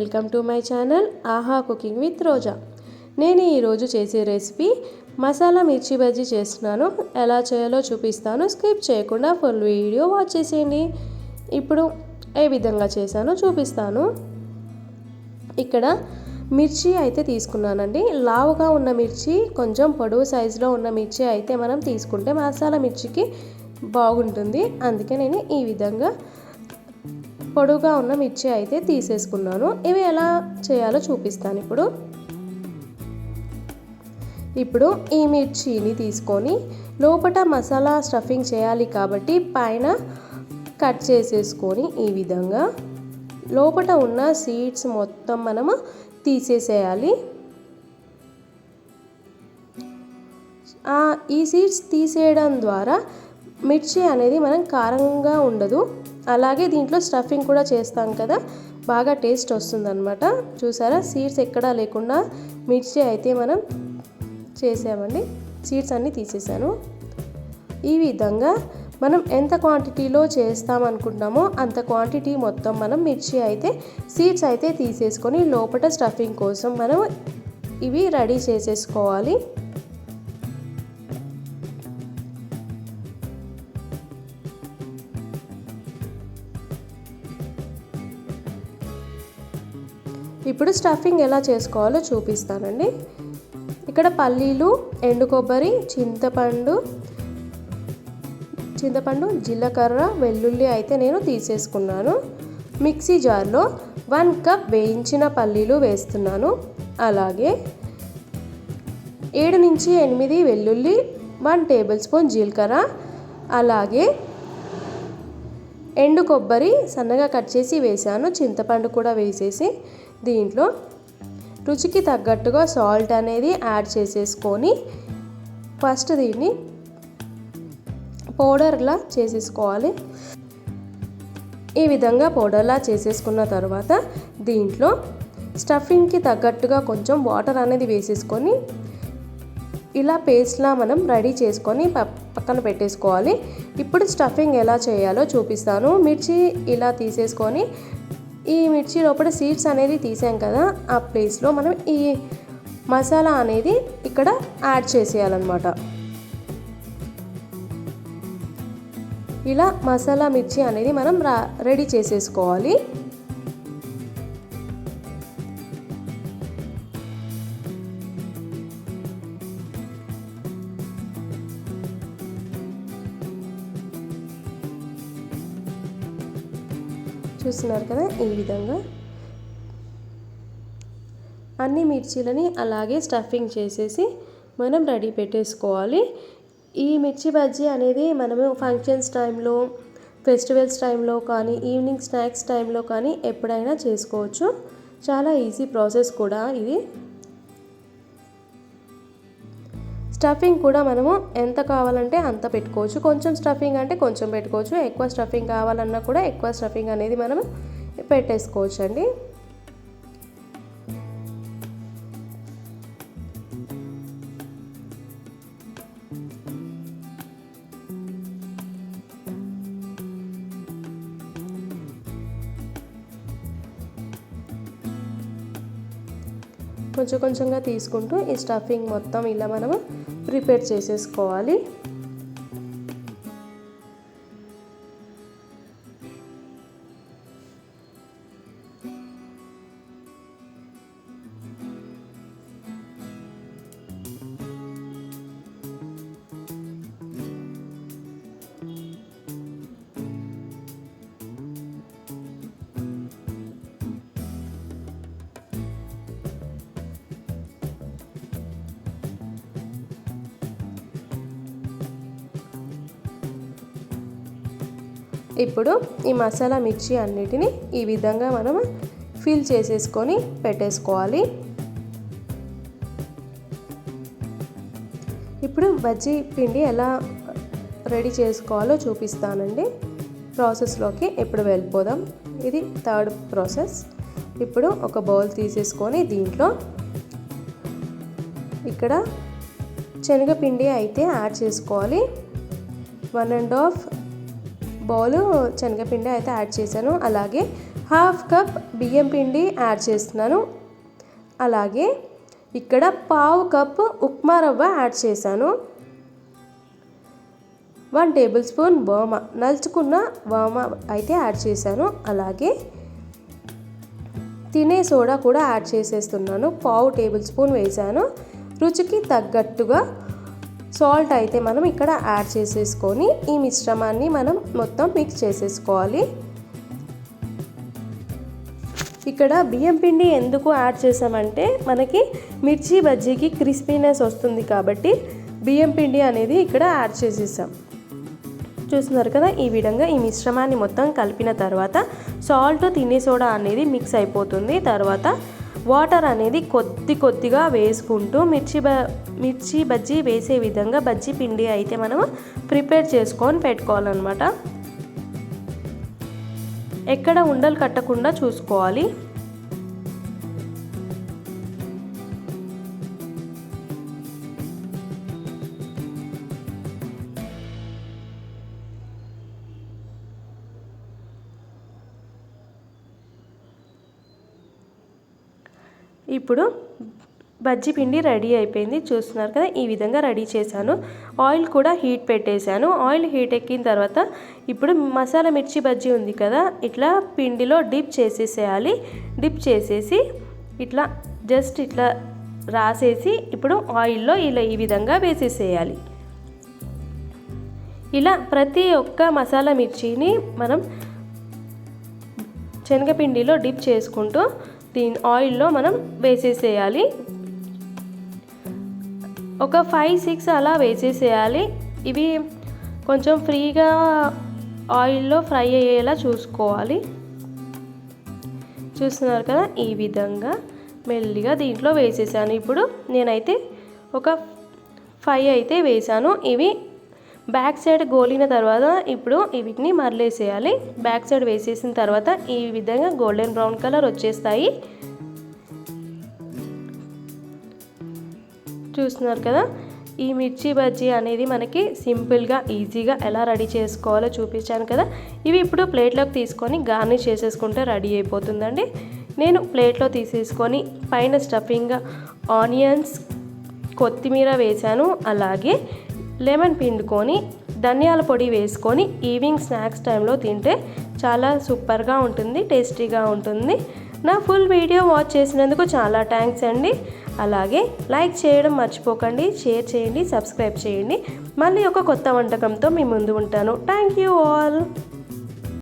Welcome to my channel ఆహా cooking with Roja. నేను ఈరోజు చేసే రెసిపీ మసాలా మిర్చి బజ్జీ చేస్తున్నాను. ఎలా చేయాలో చూపిస్తాను. స్కిప్ చేయకుండా ఫుల్ వీడియో వాచ్ చేసేయండి. ఇప్పుడు ఏ విధంగా చేశానో చూపిస్తాను. ఇక్కడ మిర్చి అయితే తీసుకున్నానండి. లావుగా ఉన్న మిర్చి కొంచెం పొడవు సైజులో ఉన్న మిర్చి అయితే మనం తీసుకుంటే మసాలా మిర్చికి బాగుంటుంది. అందుకే నేను ఈ విధంగా పొడవుగా ఉన్న మిర్చి అయితే తీసేసుకున్నాను. ఇవి ఎలా చేయాలో చూపిస్తాను ఇప్పుడు. ఇప్పుడు ఈ మిర్చిని తీసుకొని లోపల మసాలా స్టఫింగ్ చేయాలి కాబట్టి పైన కట్ చేసేసుకొని ఈ విధంగా లోపల ఉన్న సీడ్స్ మొత్తం మనము తీసేసేయాలి. ఈ సీడ్స్ తీసేయడం ద్వారా మిర్చి అనేది మనం కారంగా ఉండదు. అలాగే దీంట్లో స్టఫింగ్ కూడా చేస్తాం కదా బాగా టేస్ట్ వస్తుందన్నమాట. చూసారా? సీడ్స్ ఎక్కడా లేకుండా మిర్చి అయితే మనం చేసామండి. సీడ్స్ అన్నీ తీసేసాను. ఈ విధంగా మనం ఎంత క్వాంటిటీలో చేస్తామనుకుంటున్నామో అంత క్వాంటిటీ మొత్తం మనం మిర్చి అయితే సీడ్స్ అయితే తీసేసుకొని లోపల స్టఫింగ్ కోసం మనం ఇవి రెడీ చేసేసుకోవాలి. ఇప్పుడు స్టఫింగ్ ఎలా చేసుకోవాలో చూపిస్తానండి. ఇక్కడ పల్లీలు ఎండు కొబ్బరి చింతపండు చింతపండు జీలకర్ర వెల్లుల్లి అయితే నేను తీసేసుకున్నాను. మిక్సీ జార్లో వన్ కప్ వేయించిన పల్లీలు వేస్తున్నాను. అలాగే ఏడు నుంచి ఎనిమిది వెల్లుల్లి వన్ టేబుల్ స్పూన్ జీలకర్ర అలాగే ఎండు కొబ్బరి సన్నగా కట్ చేసి వేసాను చింతపండు కూడా వేసేసి దీంట్లో రుచికి తగ్గట్టుగా సాల్ట్ అనేది యాడ్ చేసేసుకొని ఫస్ట్ దీన్ని పౌడర్లా చేసేసుకోవాలి. ఈ విధంగా పౌడర్లా చేసేసుకున్న తర్వాత దీంట్లో స్టఫింగ్కి తగ్గట్టుగా కొంచెం వాటర్ అనేది వేసేసుకొని ఇలా పేస్ట్లా మనం రెడీ చేసుకొని పక్కన పెట్టేసుకోవాలి. ఇప్పుడు స్టఫింగ్ ఎలా చేయాలో చూపిస్తాను. మిర్చి ఇలా తీసేసుకొని ఈ మిర్చి లోపల సీడ్స్ అనేది తీసాం కదా ఆ ప్లేస్లో మనం ఈ మసాలా అనేది ఇక్కడ యాడ్ చేసేయాలన్నమాట. ఇలా మసాలా మిర్చి అనేది మనం రెడీ చేసేసుకోవాలి. చూస్తున్నారు కదా ఈ విధంగా. అన్ని మిర్చీలని అలాగే స్టఫింగ్ చేసేసి మనం రెడీ పెట్టేసుకోవాలి. ఈ మిర్చి బజ్జీ అనేది మనము ఫంక్షన్స్ టైంలో ఫెస్టివల్స్ టైంలో కానీ ఈవినింగ్ స్నాక్స్ టైంలో కానీ ఎప్పుడైనా చేసుకోవచ్చు. చాలా ఈజీ ప్రాసెస్ కూడా ఇది. స్టఫింగ్ కూడా మనము ఎంత కావాలంటే అంత పెట్టుకోవచ్చు. కొంచెం స్టఫింగ్ అంటే కొంచెం పెట్టుకోవచ్చు. ఎక్కువ స్టఫింగ్ కావాలన్నా కూడా ఎక్కువ స్టఫింగ్ అనేది మనం పెట్టేసుకోవచ్చు అండి కొంచెం కొంచెంగా తీసుకుంటూ ఈ స్టఫింగ్ మొత్తం ఇలా మనము ప్రిపేర్ చేసేసుకోవాలి. ఇప్పుడు ఈ మసాలా మిర్చి అన్నిటిని ఈ విధంగా మనం ఫిల్ చేసేసుకొని పెట్టేసుకోవాలి. ఇప్పుడు బజ్జీ పిండి ఎలా రెడీ చేసుకోవాలో చూపిస్తానండి. ప్రాసెస్లోకి ఇప్పుడు వెళ్ళిపోదాం? ఇది థర్డ్ ప్రాసెస్. ఇప్పుడు ఒక బౌల్ తీసేసుకొని దీంట్లో ఇక్కడ శనగపిండి అయితే యాడ్ చేసుకోవాలి. వన్ అండ్ హాఫ్ బౌల్ శనగపిండి అయితే యాడ్ చేశాను. అలాగే హాఫ్ కప్ బియ్యం పిండి యాడ్ చేస్తున్నాను. అలాగే ఇక్కడ పావు కప్ ఉప్మా రవ్వ యాడ్ చేశాను. వన్ టేబుల్ స్పూన్ బోమ నలుచుకున్న బోమ అయితే యాడ్ చేశాను. అలాగే తినే సోడా కూడా యాడ్ చేసేస్తున్నాను. పావు టేబుల్ స్పూన్ వేశాను. రుచికి తగ్గట్టుగా సాల్ట్ అయితే మనం ఇక్కడ యాడ్ చేసేసుకొని ఈ మిశ్రమాన్ని మనం మొత్తం మిక్స్ చేసేసుకోవాలి. ఇక్కడ బియ్యం పిండి ఎందుకు యాడ్ చేసామంటే మనకి మిర్చి బజ్జీకి క్రిస్పీనెస్ వస్తుంది కాబట్టి బియ్యం పిండి అనేది ఇక్కడ యాడ్ చేసేసాం. చూస్తున్నారు కదా ఈ విధంగా ఈ మిశ్రమాన్ని మొత్తం కలిపిన తర్వాత సాల్ట్ తినే సోడా అనేది మిక్స్ అయిపోతుంది. తర్వాత వాటర్ అనేది కొద్ది కొద్దిగా వేసుకుంటూ మిర్చి బ మిర్చి బజ్జీ వేసే విధంగా బజ్జీ పిండి అయితే మనం ప్రిపేర్ చేసుకొని పెట్టుకోవాలన్నమాట. ఎక్కడ ఉండలు కట్టకుండా చూసుకోవాలి. ఇప్పుడు బజ్జీ పిండి రెడీ అయిపోయింది. చూస్తున్నారు కదా ఈ విధంగా రెడీ చేశాను. ఆయిల్ కూడా హీట్ పెట్టేశాను. ఆయిల్ హీట్ ఎక్కిన తర్వాత ఇప్పుడు మసాలా మిర్చి బజ్జీ ఉంది కదా ఇట్లా పిండిలో డిప్ చేసేసేయాలి. డిప్ చేసేసి ఇట్లా జస్ట్ ఇట్లా రాసేసి ఇప్పుడు ఆయిల్లో ఇలా ఈ విధంగా వేసేసేయాలి. ఇలా ప్రతి ఒక్క మసాలా మిర్చిని మనం శనగపిండిలో డిప్ చేసుకుంటూ దీని ఆయిల్లో మనం వేసేసేయాలి. ఒక ఫైవ్ సిక్స్ అలా వేసేసేయాలి. ఇవి కొంచెం ఫ్రీగా ఆయిల్లో ఫ్రై అయ్యేలా చూసుకోవాలి. చూస్తున్నారు కదా ఈ విధంగా మెల్లిగా దీంట్లో వేసేసాను. ఇప్పుడు నేనైతే ఒక ఫైవ్ అయితే వేసాను. ఇవి బ్యాక్ సైడ్ గోలిన తర్వాత ఇప్పుడు వీటిని మరలేసేయాలి. బ్యాక్ సైడ్ వేసేసిన తర్వాత ఈ విధంగా గోల్డెన్ బ్రౌన్ కలర్ వచ్చేస్తాయి. చూస్తున్నారు కదా? ఈ మిర్చి బజ్జీ అనేది మనకి సింపుల్గా ఈజీగా ఎలా రెడీ చేసుకోవాలో చూపించాను కదా? ఇవి ఇప్పుడు ప్లేట్లోకి తీసుకొని గార్నిష్ చేసేసుకుంటే రెడీ అయిపోతుందండి. నేను ప్లేట్లో తీసేసుకొని పైన స్టఫింగ్ ఆనియన్స్ కొత్తిమీర వేశాను. అలాగే లెమన్ పిండుకొని ధనియాల పొడి వేసుకొని ఈవినింగ్ స్నాక్స్ టైంలో తింటే చాలా సూపర్గా ఉంటుంది టేస్టీగా ఉంటుంది. నా ఫుల్ వీడియో వాచ్ చేసినందుకు చాలా థ్యాంక్స్ అండి. అలాగే లైక్ చేయడం మర్చిపోకండి షేర్ చేయండి సబ్స్క్రైబ్ చేయండి. మళ్ళీ ఒక కొత్త వంటకంతో మీ ముందు ఉంటాను. Thank you all.